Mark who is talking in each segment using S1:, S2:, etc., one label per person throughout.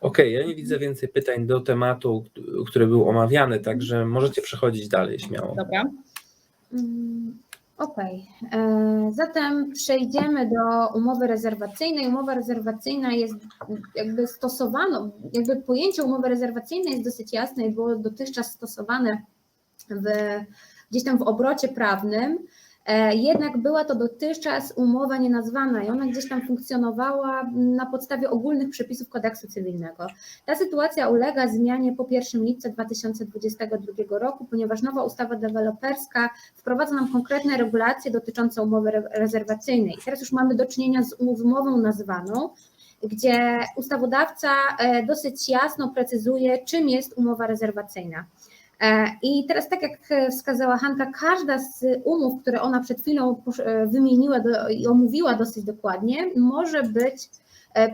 S1: Okej, ja nie widzę więcej pytań do tematu, który był omawiany, także możecie przechodzić dalej śmiało.
S2: Dobra.
S3: Mm, Okej, E, zatem przejdziemy do umowy rezerwacyjnej. Umowa rezerwacyjna jest jakby stosowana, jakby pojęcie umowy rezerwacyjnej jest dosyć jasne i było dotychczas stosowane w, gdzieś tam w obrocie prawnym. E, Jednak była to dotychczas umowa nienazwana i ona gdzieś tam funkcjonowała na podstawie ogólnych przepisów kodeksu cywilnego. Ta sytuacja ulega zmianie po 1 lipca 2022 roku, ponieważ nowa ustawa deweloperska wprowadza nam konkretne regulacje dotyczące umowy re- rezerwacyjnej. Teraz już mamy do czynienia z umową nazwaną, gdzie ustawodawca e, dosyć jasno precyzuje, czym jest umowa rezerwacyjna. E, I teraz, tak jak e, wskazała Hanka, każda z umów, które ona przed chwilą e, wymieniła i omówiła dosyć dokładnie, może być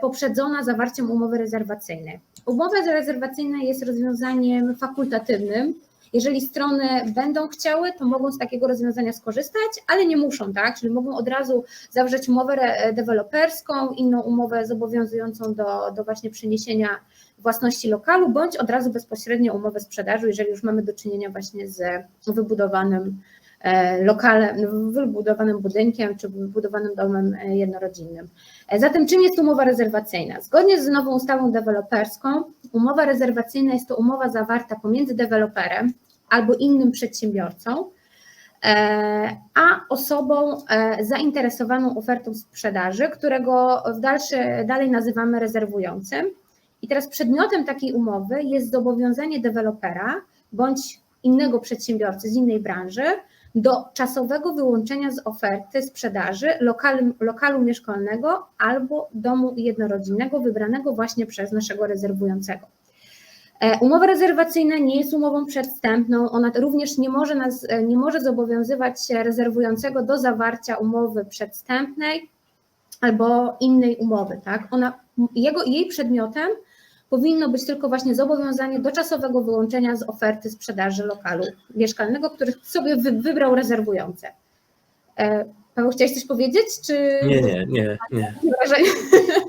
S3: poprzedzona zawarciem umowy rezerwacyjnej. Umowa rezerwacyjna jest rozwiązaniem fakultatywnym. Jeżeli strony będą chciały, to mogą z takiego rozwiązania skorzystać, ale nie muszą, tak? Czyli mogą od razu zawrzeć umowę deweloperską, inną umowę zobowiązującą do, do właśnie przeniesienia własności lokalu, bądź od razu bezpośrednio umowę sprzedaży, jeżeli już mamy do czynienia właśnie z wybudowanym e, lokalem, wybudowanym budynkiem czy wybudowanym domem e, jednorodzinnym. E, Zatem czym jest umowa rezerwacyjna? Zgodnie z nową ustawą deweloperską, umowa rezerwacyjna jest to umowa zawarta pomiędzy deweloperem albo innym przedsiębiorcą, a osobą zainteresowaną ofertą sprzedaży, którego w dalszy, dalej nazywamy rezerwującym. I teraz przedmiotem takiej umowy jest zobowiązanie dewelopera bądź innego przedsiębiorcy z innej branży do czasowego wyłączenia z oferty sprzedaży lokalu, lokalu mieszkalnego albo domu jednorodzinnego wybranego właśnie przez naszego rezerwującego. E, Umowa rezerwacyjna nie jest umową przedwstępną, ona również nie może, nas, e, nie może zobowiązywać rezerwującego do zawarcia umowy przedwstępnej albo innej umowy. Tak? Ona, jego, jej przedmiotem powinno być tylko właśnie zobowiązanie do czasowego wyłączenia z oferty sprzedaży lokalu mieszkalnego, który sobie wy, wybrał rezerwujące. E, Paweł, chciałeś coś powiedzieć? Czy...
S1: Nie, nie, nie, nie.
S3: Wrażenie,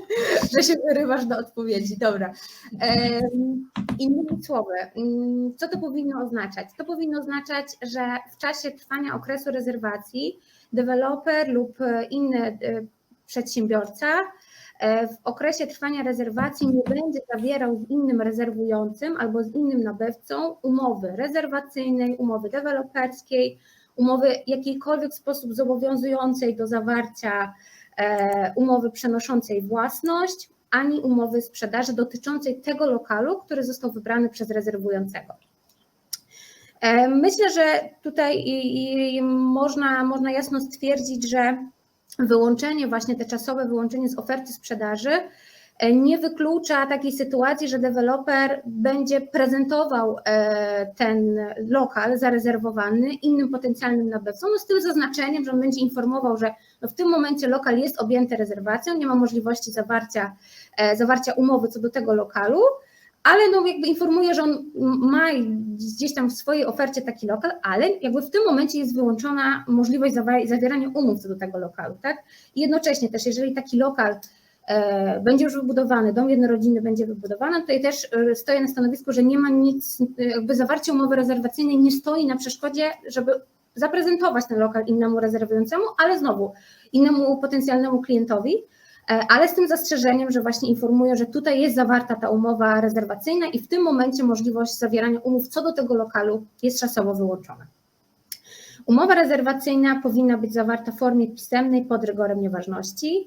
S3: że się wyrywasz do odpowiedzi. Dobra. Em, Innymi słowy, mm, co to powinno oznaczać? To powinno oznaczać, że w czasie trwania okresu rezerwacji deweloper lub e, inny e, przedsiębiorca e, w okresie trwania rezerwacji nie będzie zawierał z innym rezerwującym albo z innym nabywcą umowy rezerwacyjnej, umowy deweloperskiej, umowy w jakikolwiek sposób zobowiązującej do zawarcia e, umowy przenoszącej własność, ani umowy sprzedaży dotyczącej tego lokalu, który został wybrany przez rezerwującego. E, Myślę, że tutaj można, można jasno stwierdzić, że wyłączenie, właśnie te czasowe wyłączenie z oferty sprzedaży e, nie wyklucza takiej sytuacji, że deweloper będzie prezentował e, ten lokal zarezerwowany innym potencjalnym nabywcom, no z tym zaznaczeniem, że on będzie informował, że no w tym momencie lokal jest objęty rezerwacją, nie ma możliwości zawarcia, e, zawarcia umowy co do tego lokalu, ale no jakby informuje, że on ma gdzieś tam w swojej ofercie taki lokal, ale jakby w tym momencie jest wyłączona możliwość zawierania umów co do tego lokalu, tak? I jednocześnie też, jeżeli taki lokal e, będzie już wybudowany, dom jednorodzinny będzie wybudowany, tutaj też e, stoję na stanowisku, że nie ma nic, e, jakby zawarcie umowy rezerwacyjnej nie stoi na przeszkodzie, żeby zaprezentować ten lokal innemu rezerwującemu, ale znowu innemu potencjalnemu klientowi, ale z tym zastrzeżeniem, że właśnie informuję, że tutaj jest zawarta ta umowa rezerwacyjna i w tym momencie możliwość zawierania umów co do tego lokalu jest czasowo wyłączona. Umowa rezerwacyjna powinna być zawarta w formie pisemnej pod rygorem nieważności.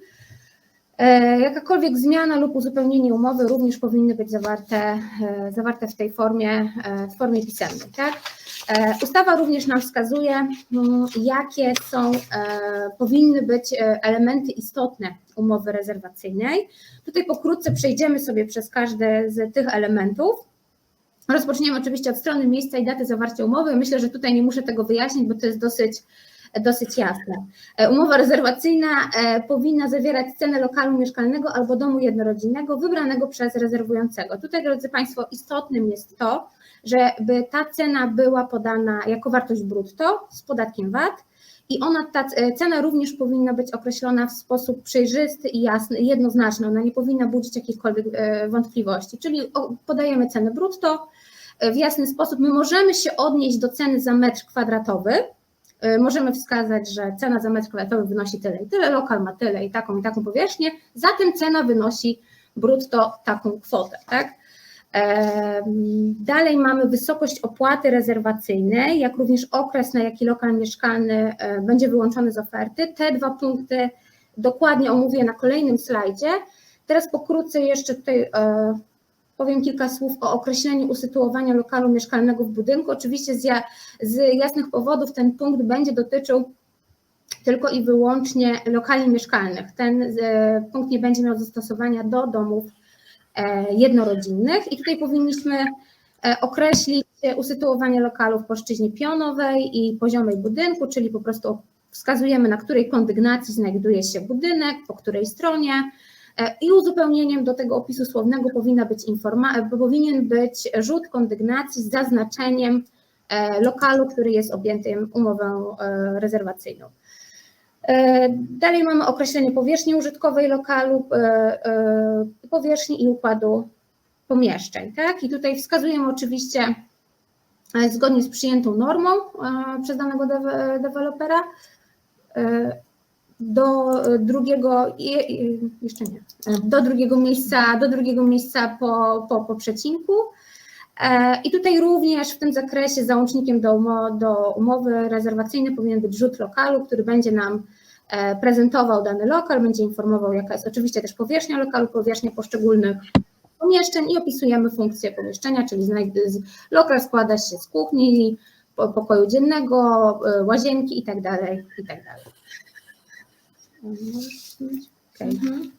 S3: E, Jakakolwiek zmiana lub uzupełnienie umowy również powinny być zawarte, e, zawarte w tej formie, e, w formie pisemnej. Tak? Ustawa również nam wskazuje, mm, jakie są, powinny być elementy istotne umowy rezerwacyjnej. Tutaj pokrótce przejdziemy sobie przez każdy z tych elementów. Rozpoczniemy oczywiście od strony miejsca i daty zawarcia umowy. Myślę, że tutaj nie muszę tego wyjaśnić, bo to jest dosyć, dosyć jasne. E, Umowa rezerwacyjna e, powinna zawierać cenę lokalu mieszkalnego albo domu jednorodzinnego wybranego przez rezerwującego. Tutaj, drodzy Państwo, istotnym jest to, żeby ta cena była podana jako wartość brutto z podatkiem VAT i ona, ta e, cena również powinna być określona w sposób przejrzysty i jasny, jednoznaczny, ona nie powinna budzić jakichkolwiek wątpliwości, czyli podajemy cenę brutto w jasny sposób, my możemy się odnieść do ceny za metr kwadratowy, możemy wskazać, że cena za metr kwadratowy wynosi tyle i tyle, lokal ma tyle i taką i taką powierzchnię, zatem cena wynosi brutto taką kwotę, tak? Dalej mamy wysokość opłaty rezerwacyjnej, jak również okres, na jaki lokal mieszkalny e, będzie wyłączony z oferty. Te dwa punkty dokładnie omówię na kolejnym slajdzie. Teraz pokrótce jeszcze tutaj e, powiem kilka słów o określeniu usytuowania lokalu mieszkalnego w budynku. Oczywiście z, ja, z jasnych powodów ten punkt będzie dotyczył tylko i wyłącznie lokali mieszkalnych. Ten e, punkt nie będzie miał zastosowania do domów e, jednorodzinnych i tutaj powinniśmy e, określić usytuowanie lokalu w płaszczyźnie pionowej i poziomej budynku, czyli po prostu wskazujemy, na której kondygnacji znajduje się budynek, po której stronie i uzupełnieniem do tego opisu słownego powinna być informa- e, powinien być rzut kondygnacji z zaznaczeniem e, lokalu, który jest objęty umową e, rezerwacyjną. E, Dalej mamy określenie powierzchni użytkowej lokalu, e, e, powierzchni i układu pomieszczeń. Tak? I tutaj wskazujemy oczywiście e, zgodnie z przyjętą normą e, przez danego dewe- dewelopera e, do drugiego, i- i- jeszcze nie, e, do drugiego miejsca, do drugiego miejsca po, po, po przecinku. E, I tutaj również w tym zakresie załącznikiem do, do umowy rezerwacyjnej powinien być rzut lokalu, który będzie nam e, prezentował dany lokal, będzie informował, jaka jest oczywiście też powierzchnia lokalu, powierzchnia poszczególnych pomieszczeń i opisujemy funkcję pomieszczenia, czyli lokal składa się z kuchni, po- pokoju dziennego, e, łazienki i tak dalej. Okej.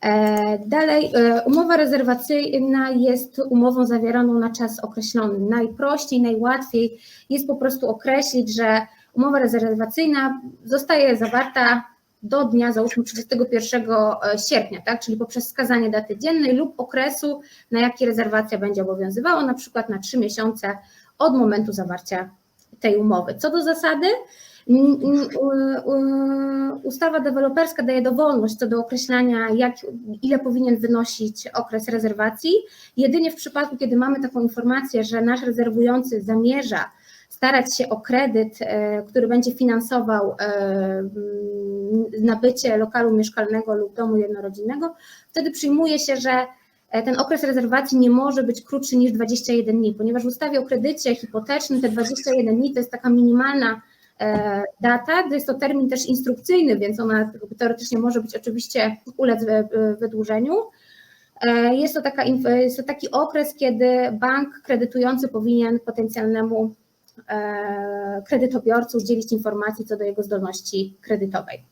S3: E, Dalej, e, umowa rezerwacyjna jest umową zawieraną na czas określony. Najprościej, najłatwiej jest po prostu określić, że umowa rezerwacyjna zostaje zawarta do dnia, załóżmy 31 sierpnia, tak? czyli poprzez wskazanie daty dziennej lub okresu, na jaki rezerwacja będzie obowiązywała, na przykład na 3 miesiące od momentu zawarcia tej umowy. Co do zasady, Ustawa deweloperska daje dowolność co do określania, jak, ile powinien wynosić okres rezerwacji. Jedynie w przypadku, kiedy mamy taką informację, że nasz rezerwujący zamierza starać się o kredyt, e, który będzie finansował e, nabycie lokalu mieszkalnego lub domu jednorodzinnego, wtedy przyjmuje się, że e, ten okres rezerwacji nie może być krótszy niż 21 dni, ponieważ w ustawie o kredycie hipotecznym te 21 dni to jest taka minimalna data. To jest to termin też instrukcyjny, więc ona teoretycznie może być oczywiście ulec wy- wy- wydłużeniu. E, Jest to, taka, jest to taki okres, kiedy bank kredytujący powinien potencjalnemu e, kredytobiorcy udzielić informacji co do jego zdolności kredytowej.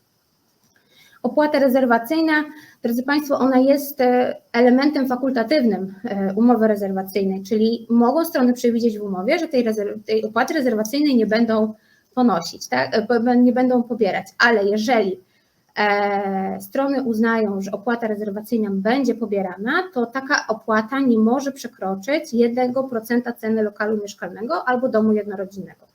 S3: Opłata rezerwacyjna, drodzy Państwo, ona jest e, elementem fakultatywnym e, umowy rezerwacyjnej, czyli mogą strony przewidzieć w umowie, że tej, tej opłaty rezerwacyjnej nie będą ponosić, tak? e, nie będą pobierać, ale jeżeli e, strony uznają, że opłata rezerwacyjna będzie pobierana, to taka opłata nie może przekroczyć 1% ceny lokalu mieszkalnego albo domu jednorodzinnego.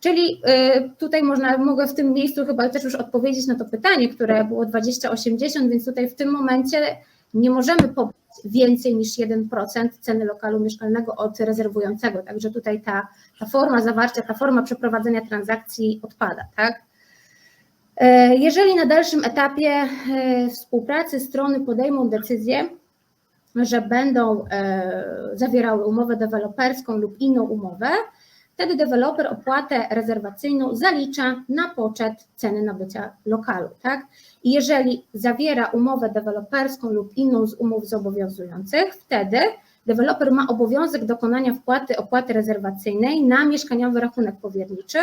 S3: Czyli y, tutaj można, mogę w tym miejscu chyba też już odpowiedzieć na to pytanie, które było 2080, więc tutaj w tym momencie nie możemy pobrać więcej niż 1% ceny lokalu mieszkalnego od rezerwującego. Także tutaj ta, ta forma zawarcia, ta forma przeprowadzenia transakcji odpada, tak? E, Jeżeli na dalszym etapie e, współpracy strony podejmą decyzję, że będą e, zawierały umowę deweloperską lub inną umowę, wtedy deweloper opłatę rezerwacyjną zalicza na poczet ceny nabycia lokalu. Tak? I jeżeli zawiera umowę deweloperską lub inną z umów zobowiązujących, wtedy deweloper ma obowiązek dokonania wpłaty opłaty rezerwacyjnej na mieszkaniowy rachunek powierniczy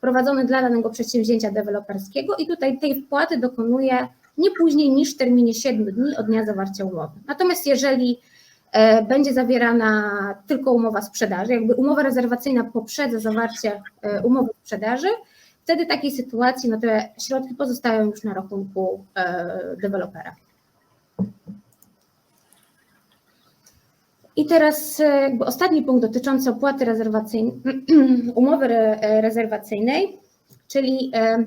S3: prowadzony dla danego przedsięwzięcia deweloperskiego i tutaj tej wpłaty dokonuje nie później niż w terminie 7 dni od dnia zawarcia umowy. Natomiast jeżeli będzie zawierana tylko umowa sprzedaży, jakby umowa rezerwacyjna poprzedza zawarcie e, umowy sprzedaży, wtedy takiej sytuacji no te środki pozostają już na rachunku e, dewelopera. I teraz e, jakby ostatni punkt dotyczący opłaty rezerwacyjnej, umowy re, e, rezerwacyjnej, Czyli e,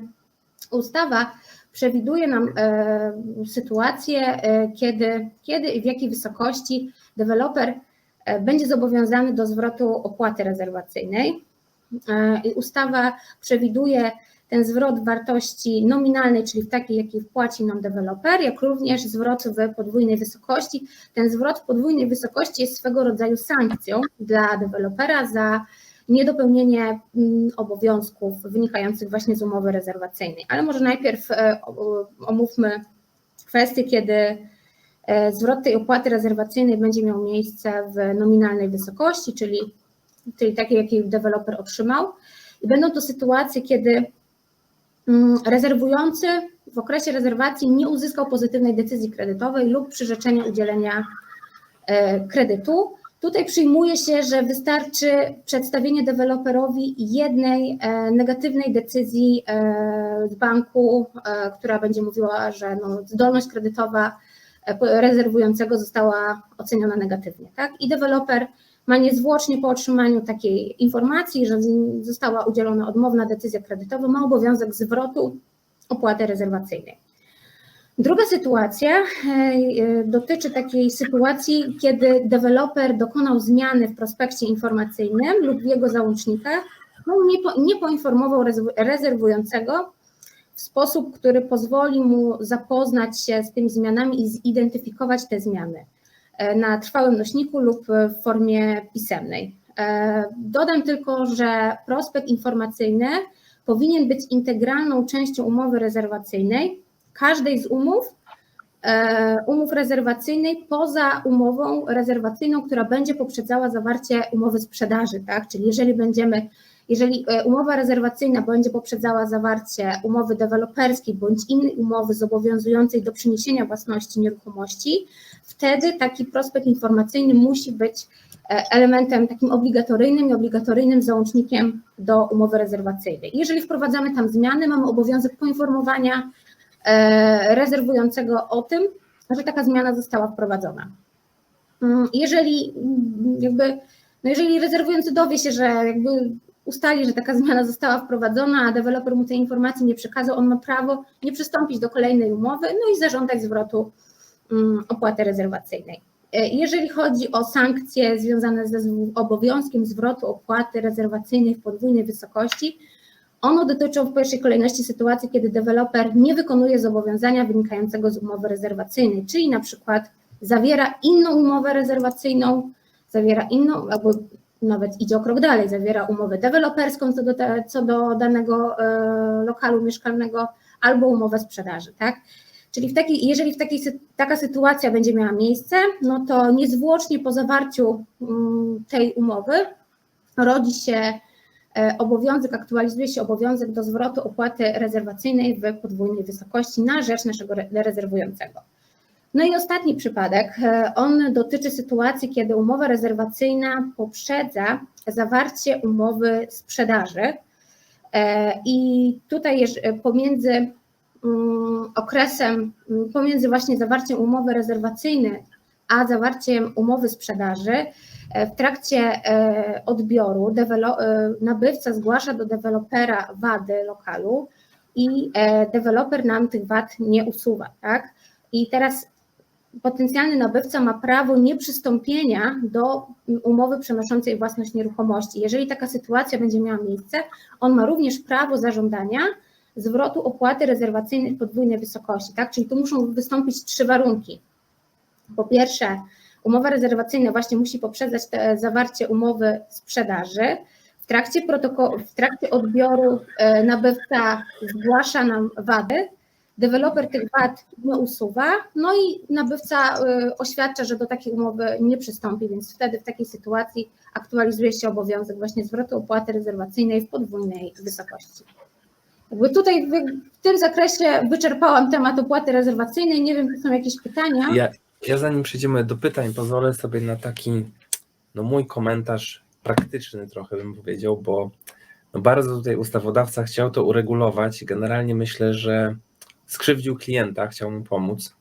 S3: ustawa przewiduje nam e, sytuację, e, kiedy, kiedy i w jakiej wysokości deweloper e, będzie zobowiązany do zwrotu opłaty rezerwacyjnej. E, Ustawa przewiduje ten zwrot wartości nominalnej, czyli w takiej, jakiej wpłaci nam deweloper, jak również zwrot w podwójnej wysokości. Ten zwrot w podwójnej wysokości jest swego rodzaju sankcją dla dewelopera za niedopełnienie mm, obowiązków wynikających właśnie z umowy rezerwacyjnej. Ale może najpierw e, omówmy kwestię, kiedy zwrot tej opłaty rezerwacyjnej będzie miał miejsce w nominalnej wysokości, czyli, takiej, jakiej deweloper otrzymał. I będą to sytuacje, kiedy mm, rezerwujący w okresie rezerwacji nie uzyskał pozytywnej decyzji kredytowej lub przyrzeczenia udzielenia e, kredytu. Tutaj przyjmuje się, że wystarczy przedstawienie deweloperowi jednej e, negatywnej decyzji e, z banku, e, która będzie mówiła, że no, zdolność kredytowa e, rezerwującego została oceniona negatywnie. Tak? I deweloper ma niezwłocznie po otrzymaniu takiej informacji, że została udzielona odmowna decyzja kredytowa, ma obowiązek zwrotu opłaty rezerwacyjnej. Druga sytuacja e, dotyczy takiej sytuacji, kiedy deweloper dokonał zmiany w prospekcie informacyjnym lub w jego załącznikach, no nie, po, nie poinformował rezerw- rezerwującego w sposób, który pozwoli mu zapoznać się z tymi zmianami i zidentyfikować te zmiany e, na trwałym nośniku lub w formie pisemnej. E, Dodam tylko, że prospekt informacyjny powinien być integralną częścią umowy rezerwacyjnej, każdej z umów, e, umów rezerwacyjnej poza umową rezerwacyjną, która będzie poprzedzała zawarcie umowy sprzedaży, tak? Czyli jeżeli będziemy, jeżeli e, umowa rezerwacyjna będzie poprzedzała zawarcie umowy deweloperskiej bądź innej umowy zobowiązującej do przeniesienia własności nieruchomości, wtedy taki prospekt informacyjny musi być e, elementem takim obligatoryjnym i obligatoryjnym załącznikiem do umowy rezerwacyjnej. Jeżeli wprowadzamy tam zmiany, mamy obowiązek poinformowania e, rezerwującego o tym, że taka zmiana została wprowadzona. Mm, Jeżeli mm, jakby, no jeżeli rezerwujący dowie się, że jakby ustali, że taka zmiana została wprowadzona, a deweloper mu tej informacji nie przekazał, on ma prawo nie przystąpić do kolejnej umowy, no i zażądać zwrotu mm, opłaty rezerwacyjnej. E, Jeżeli chodzi o sankcje związane ze obowiązkiem zwrotu opłaty rezerwacyjnej w podwójnej wysokości, ono dotyczą w pierwszej kolejności sytuacji, kiedy deweloper nie wykonuje zobowiązania wynikającego z umowy rezerwacyjnej, czyli na przykład zawiera inną umowę rezerwacyjną, zawiera inną, albo nawet idzie o krok dalej, zawiera umowę deweloperską co do, co do danego e, lokalu mieszkalnego, albo umowę sprzedaży, tak? Czyli w jeżeli w takiej, taka sytuacja będzie miała miejsce, no to niezwłocznie po zawarciu mm, tej umowy rodzi się e, obowiązek, aktualizuje się obowiązek do zwrotu opłaty rezerwacyjnej w podwójnej wysokości na rzecz naszego re- rezerwującego. No i ostatni przypadek, e, on dotyczy sytuacji, kiedy umowa rezerwacyjna poprzedza zawarcie umowy sprzedaży. E, I tutaj e, pomiędzy mm, okresem, mm, pomiędzy właśnie zawarciem umowy rezerwacyjnej a zawarciem umowy sprzedaży, w trakcie odbioru nabywca zgłasza do dewelopera wady lokalu i deweloper nam tych wad nie usuwa, tak? I teraz potencjalny nabywca ma prawo nieprzystąpienia do umowy przenoszącej własność nieruchomości. Jeżeli taka sytuacja będzie miała miejsce, on ma również prawo zażądania zwrotu opłaty rezerwacyjnej podwójnej wysokości, tak? Czyli tu muszą wystąpić trzy warunki. Po pierwsze, umowa rezerwacyjna właśnie musi poprzedzać zawarcie umowy sprzedaży. W trakcie, protoko- w trakcie odbioru e, nabywca zgłasza nam wady, deweloper tych wad nie usuwa, no i nabywca e, oświadcza, że do takiej umowy nie przystąpi, więc wtedy w takiej sytuacji aktualizuje się obowiązek właśnie zwrotu opłaty rezerwacyjnej w podwójnej wysokości. Jakby tutaj w tym zakresie wyczerpałam temat opłaty rezerwacyjnej. Nie wiem, czy są jakieś pytania.
S1: Ja, ja zanim przejdziemy do pytań, pozwolę sobie na taki, no mój komentarz praktyczny trochę bym powiedział, bo no bardzo tutaj ustawodawca chciał to uregulować generalnie myślę, że skrzywdził klienta, chciał mu pomóc.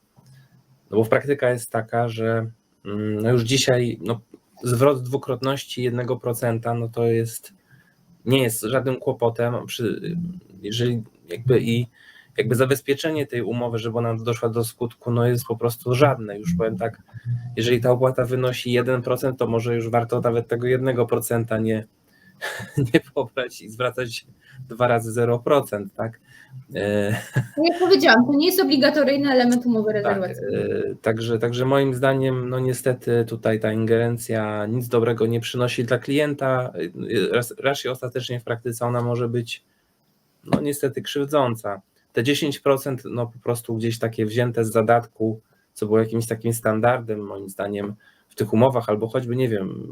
S1: No bo praktyka jest taka, że mm, no już dzisiaj no, zwrot dwukrotności 1% no to jest nie jest żadnym kłopotem, przy, jeżeli jakby i jakby zabezpieczenie tej umowy, żeby ona doszła do skutku, no jest po prostu żadne. Już powiem tak, jeżeli ta opłata wynosi 1%, to może już warto nawet tego 1% nie, nie pobrać i zwracać dwa razy 0%, tak? E,
S3: Tak jak powiedziałam, to nie jest obligatoryjny element umowy
S1: tak, e, także, także moim zdaniem, no niestety tutaj ta ingerencja nic dobrego nie przynosi dla klienta. Raz, raczej ostatecznie w praktyce ona może być no niestety krzywdząca. Te 10% no po prostu gdzieś takie wzięte z zadatku, co było jakimś takim standardem moim zdaniem tych umowach, albo choćby nie wiem,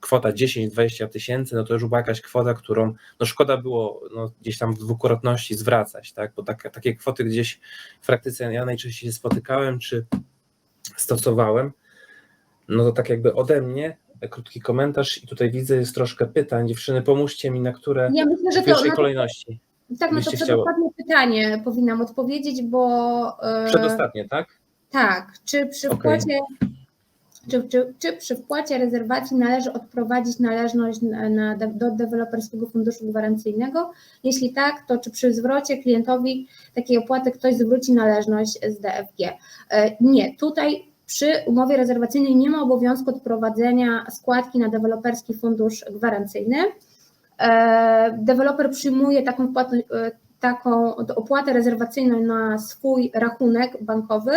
S1: kwota 10-20 tysięcy, no to już była jakaś kwota, którą no szkoda było no, gdzieś tam w dwukrotności zwracać, tak? Bo tak, takie kwoty gdzieś w praktyce ja najczęściej się spotykałem czy stosowałem. No to tak jakby ode mnie krótki komentarz i tutaj widzę jest troszkę pytań. Dziewczyny, pomóżcie mi, na które
S3: Ja myślę, że
S1: w
S3: to,
S1: pierwszej
S3: na,
S1: kolejności.
S3: tak, na to przedostatnie pytanie powinnam odpowiedzieć, bo e,
S1: Przedostatnie, tak?
S3: tak, czy przy
S1: Okej.
S3: wpłacie czy, czy, czy przy wpłacie rezerwacji należy odprowadzić należność na, na, do deweloperskiego funduszu gwarancyjnego? Jeśli tak, to czy przy zwrocie klientowi takiej opłaty ktoś zwróci należność z DFG? E, Nie, tutaj przy umowie rezerwacyjnej nie ma obowiązku odprowadzenia składki na deweloperski fundusz gwarancyjny. E, Deweloper przyjmuje taką, e, taką opłatę rezerwacyjną na swój rachunek bankowy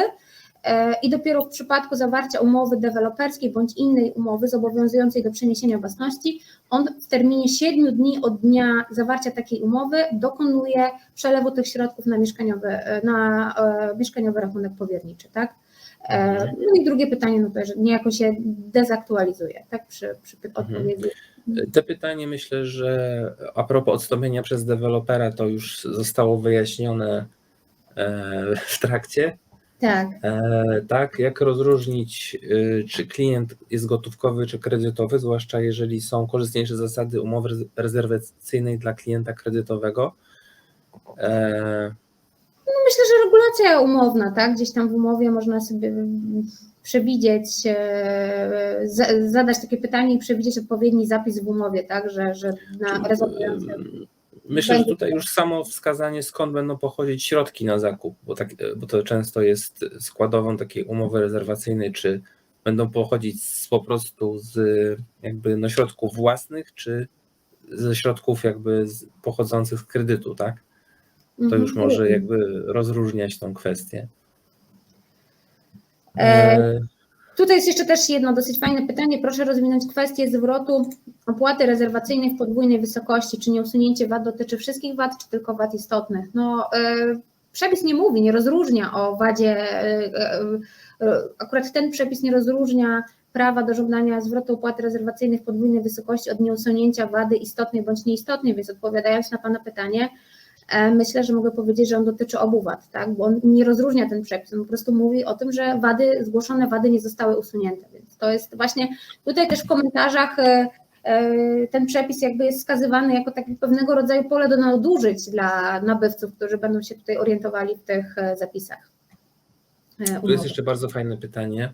S3: i dopiero w przypadku zawarcia umowy deweloperskiej bądź innej umowy zobowiązującej do przeniesienia własności, on w terminie 7 dni od dnia zawarcia takiej umowy dokonuje przelewu tych środków na mieszkaniowy, e, na e, mieszkaniowy rachunek powierniczy, tak? E, No i drugie pytanie, no to, że niejako się dezaktualizuje, tak, przy, przy py- odpowiedzi.
S1: Te pytanie myślę, że a propos odstąpienia przez dewelopera, to już zostało wyjaśnione e, w trakcie.
S3: Tak,
S1: E, Tak, jak rozróżnić, y, czy klient jest gotówkowy, czy kredytowy, zwłaszcza jeżeli są korzystniejsze zasady umowy rez- rezerwacyjnej dla klienta kredytowego. E,
S3: no myślę, że regulacja umowna, tak, gdzieś tam w umowie można sobie przewidzieć, e, za- zadać takie pytanie i przewidzieć odpowiedni zapis w umowie, tak, że, że na rezerwujące
S1: Myślę, że tutaj już samo wskazanie, skąd będą pochodzić środki na zakup, bo, tak, bo to często jest składową takiej umowy rezerwacyjnej, czy będą pochodzić z, po prostu z jakby no środków własnych, czy ze środków jakby z, pochodzących z kredytu, tak? To
S3: Mhm.
S1: już może jakby rozróżniać tą kwestię.
S3: E,
S1: E,
S3: Tutaj jest jeszcze też jedno dosyć fajne pytanie. Proszę rozwinąć kwestię zwrotu opłaty rezerwacyjnej w podwójnej wysokości. Czy nieusunięcie VAT dotyczy wszystkich VAT, czy tylko VAT istotnych? No, e, przepis nie mówi, nie rozróżnia o wadzie. e, e, Akurat ten przepis nie rozróżnia prawa do żądania zwrotu opłaty rezerwacyjnej w podwójnej wysokości od nieusunięcia wady istotnej bądź nieistotnej, więc odpowiadając na Pana pytanie, myślę, że mogę powiedzieć, że on dotyczy obu wad, tak? bo on nie rozróżnia ten przepis, on po prostu mówi o tym, że wady, zgłoszone wady nie zostały usunięte, więc to jest właśnie tutaj też w komentarzach e, e, ten przepis jakby jest wskazywany jako taki pewnego rodzaju pole do nadużyć dla nabywców, którzy będą się tutaj orientowali w tych e, zapisach. e,
S1: Tu jest
S3: umowy.
S1: jeszcze bardzo fajne pytanie.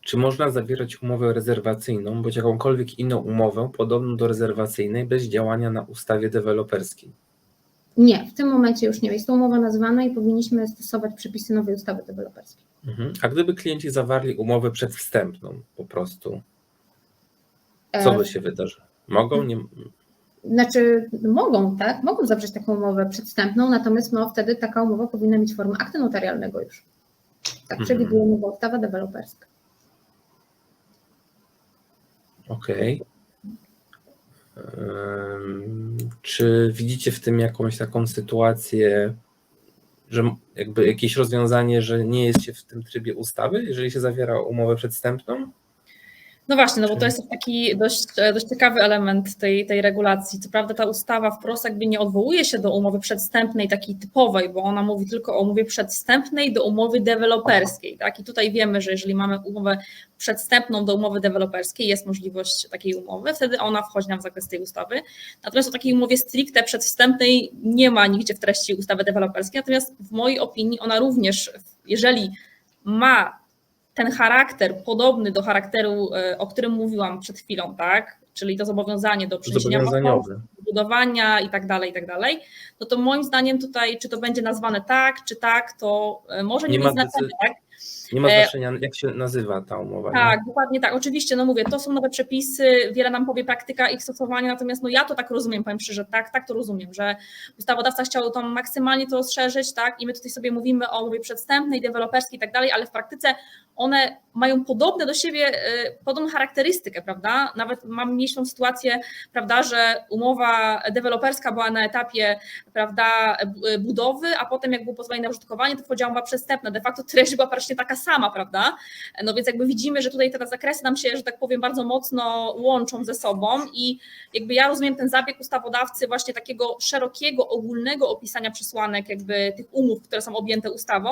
S1: Czy można zawierać umowę rezerwacyjną bądź jakąkolwiek inną umowę podobną do rezerwacyjnej bez działania na ustawie deweloperskiej?
S3: Nie, w tym momencie już nie jest to umowa nazwana i powinniśmy stosować przepisy nowej ustawy deweloperskiej.
S1: Mhm. A gdyby klienci zawarli umowę przedwstępną po prostu,
S3: E,
S1: co by się wydarzy? Mogą? Nie...
S3: Znaczy mogą, tak, mogą zawrzeć taką umowę przedwstępną, natomiast no, wtedy taka umowa powinna mieć formę aktu notarialnego już. Tak
S1: Mhm.
S3: przewiduje nowa ustawa deweloperska.
S1: Okej. Ym, Czy widzicie w tym jakąś taką sytuację, że jakby jakieś rozwiązanie, że nie jest się w tym trybie ustawy, jeżeli się zawiera umowę przedwstępną?
S2: No właśnie, no bo to jest taki dość, e, dość ciekawy element tej, tej regulacji. Co prawda ta ustawa wprost jakby nie odwołuje się do umowy przedwstępnej, takiej typowej, bo ona mówi tylko o umowie przedwstępnej do umowy deweloperskiej. Tak? I tutaj wiemy, że jeżeli mamy umowę przedwstępną do umowy deweloperskiej, jest możliwość takiej umowy, wtedy ona wchodzi nam w zakres tej ustawy. Natomiast o takiej umowie stricte przedwstępnej nie ma nigdzie w treści ustawy deweloperskiej, natomiast w mojej opinii ona również, jeżeli ma ten charakter podobny do charakteru, e, o którym mówiłam przed chwilą, tak? czyli to zobowiązanie do przeniesienia budowania i tak dalej, i tak dalej, no to moim zdaniem tutaj, czy to będzie nazwane tak, czy tak, to e, może nie,
S1: Nie
S2: mieć znaczenia, tak?
S1: Nie ma
S2: E,
S1: znaczenia, jak się nazywa ta umowa. nie?
S2: Tak, dokładnie tak. Oczywiście, no mówię, to są nowe przepisy, wiele nam powie praktyka ich stosowania, natomiast no ja to tak rozumiem, powiem szczerze, tak, tak to rozumiem, że ustawodawca chciał to maksymalnie to rozszerzyć, tak, i my tutaj sobie mówimy o umowie przedstępnej, deweloperskiej i tak dalej, ale w praktyce one mają podobne do siebie, y, podobną charakterystykę, prawda? Nawet mam mieć tą sytuację, prawda, że umowa deweloperska była na etapie, prawda, b- budowy, a potem jak było pozwolenie na użytkowanie, to wchodziła umowa przestępna. De facto treść była praktycznie taka sama, prawda? No więc jakby widzimy, że tutaj te zakresy nam się, że tak powiem, bardzo mocno łączą ze sobą i jakby ja rozumiem ten zabieg ustawodawcy właśnie takiego szerokiego, ogólnego opisania przesłanek jakby tych umów, które są objęte ustawą,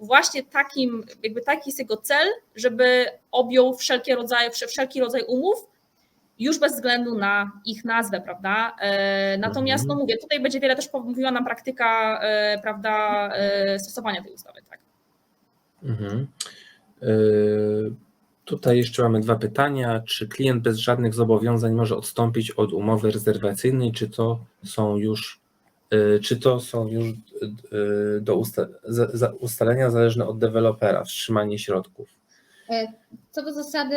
S2: właśnie takim, jakby taki jest jego cel, żeby objął wszelkie rodzaje, wszelki rodzaj umów, już bez względu na ich nazwę, prawda? E, Natomiast, no
S1: Mhm.
S2: mówię, tutaj będzie wiele też mówiła nam praktyka, e, prawda, e, stosowania tej ustawy, tak.
S1: Mhm. Yy, Tutaj jeszcze mamy dwa pytania. Czy klient bez żadnych zobowiązań może odstąpić od umowy rezerwacyjnej, czy to są już, yy, czy to są już yy, do usta- ustalenia zależne od dewelopera, wstrzymanie środków?
S3: E, Co do zasady,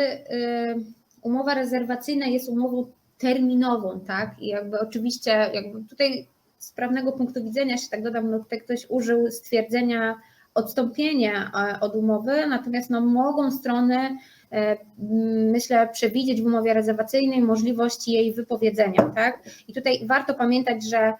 S3: umowa rezerwacyjna jest umową terminową, tak? I jakby oczywiście, jakby tutaj z prawnego punktu widzenia się tak dodam, no tutaj ktoś użył stwierdzenia odstąpienia e, od umowy, natomiast no mogą strony, e, myślę, przewidzieć w umowie rezerwacyjnej możliwość jej wypowiedzenia, tak? I tutaj warto pamiętać, że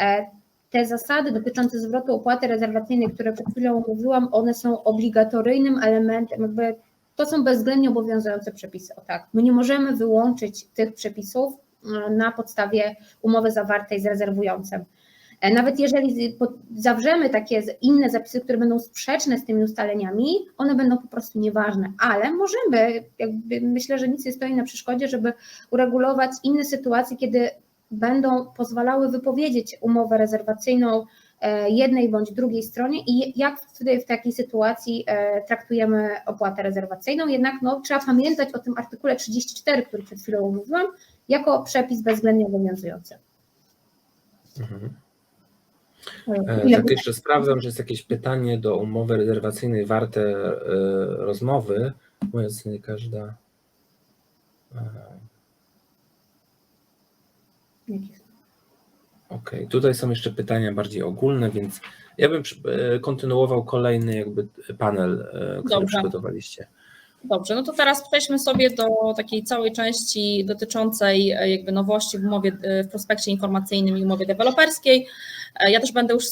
S3: e, te zasady dotyczące zwrotu opłaty rezerwacyjnej, które przed chwilą mówiłam, one są obligatoryjnym elementem, jakby to są bezwzględnie obowiązujące przepisy. O tak, my nie możemy wyłączyć tych przepisów e, na podstawie umowy zawartej z rezerwującym. E, Nawet jeżeli zawrzemy takie inne zapisy, które będą sprzeczne z tymi ustaleniami, one będą po prostu nieważne, ale możemy, jakby myślę, że nic nie stoi na przeszkodzie, żeby uregulować inne sytuacje, kiedy będą pozwalały wypowiedzieć umowę rezerwacyjną e, jednej bądź drugiej stronie i jak wtedy w takiej sytuacji e, traktujemy opłatę rezerwacyjną. Jednak no, trzeba pamiętać o tym artykule 34, który przed chwilą mówiłam, jako przepis bezwzględnie obowiązujący.
S1: Mhm.
S3: E,
S1: E, Tak jeszcze sprawdzam, że jest jakieś pytanie do umowy rezerwacyjnej warte e, rozmowy. Moja dziennikarza. E,
S3: jakich-
S1: Okej, tutaj są jeszcze pytania bardziej ogólne, więc ja bym e, kontynuował kolejny jakby panel, e, który
S2: Dobrze.
S1: przygotowaliście.
S2: Dobrze, no to teraz przejdźmy sobie do takiej całej części dotyczącej e, jakby nowości w umowie, e, w prospekcie informacyjnym i umowie deweloperskiej. E, Ja też będę już